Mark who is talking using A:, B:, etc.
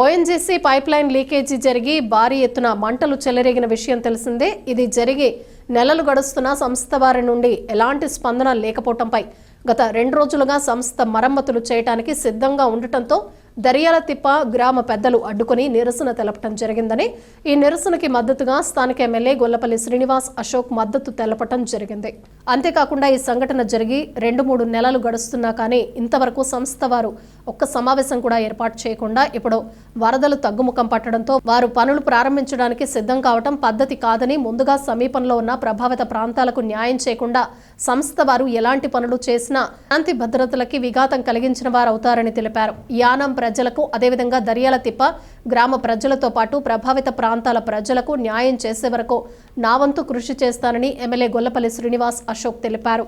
A: ONGC pipeline leakage జరిగి భారీ ఎత్తున మంటలు చెలరేగిన విషయం తెలిసిందే. ఇది జరిగి నెలలు గడుస్తున్న సంస్థ వారి నుండి ఎలాంటి స్పందన లేకపోవటంపై గత రెండు రోజులుగా సంస్థ మరమ్మతులు చేయడానికి సిద్ధంగా ఉండటంతో దరియాలతిప్ప గ్రామ పెద్దలు అడ్డుకుని నిరసన తెలపడం జరిగిందని ఈ నిరసనకి మద్దతుగా స్థానిక ఎమ్మెల్యే గొల్లపల్లి శ్రీనివాస్ అశోక్ మద్దతు తెలపటం జరిగింది. అంతేకాకుండా ఈ సంఘటన జరిగి రెండు మూడు నెలలు గడుస్తున్నా కానీ ఇంతవరకు సంస్థ వారు ఒక్క సమావేశం కూడా ఏర్పాటు చేయకుండా ఇప్పుడు వరదలు తగ్గుముఖం పట్టడంతో వారు పనులు ప్రారంభించడానికి సిద్ధం కావటం పద్ధతి కాదని ముందుగా సమీపంలో ఉన్న ప్రభావిత ప్రాంతాలకు న్యాయం చేయకుండా సంస్థ వారు ఎలాంటి పనులు చేసినా శాంతి భద్రతలకి విఘాతం కలిగించిన వారు అవుతారని తెలిపారు. యానం ప్రజలకు అదేవిధంగా దరియాల తిప్ప గ్రామ ప్రజలతో పాటు ప్రభావిత ప్రాంతాల ప్రజలకు న్యాయం చేసే వరకు నా వంతు కృషి చేస్తానని ఎమ్మెల్యే గొల్లపల్లి శ్రీనివాస్ అశోక్ తెలిపారు.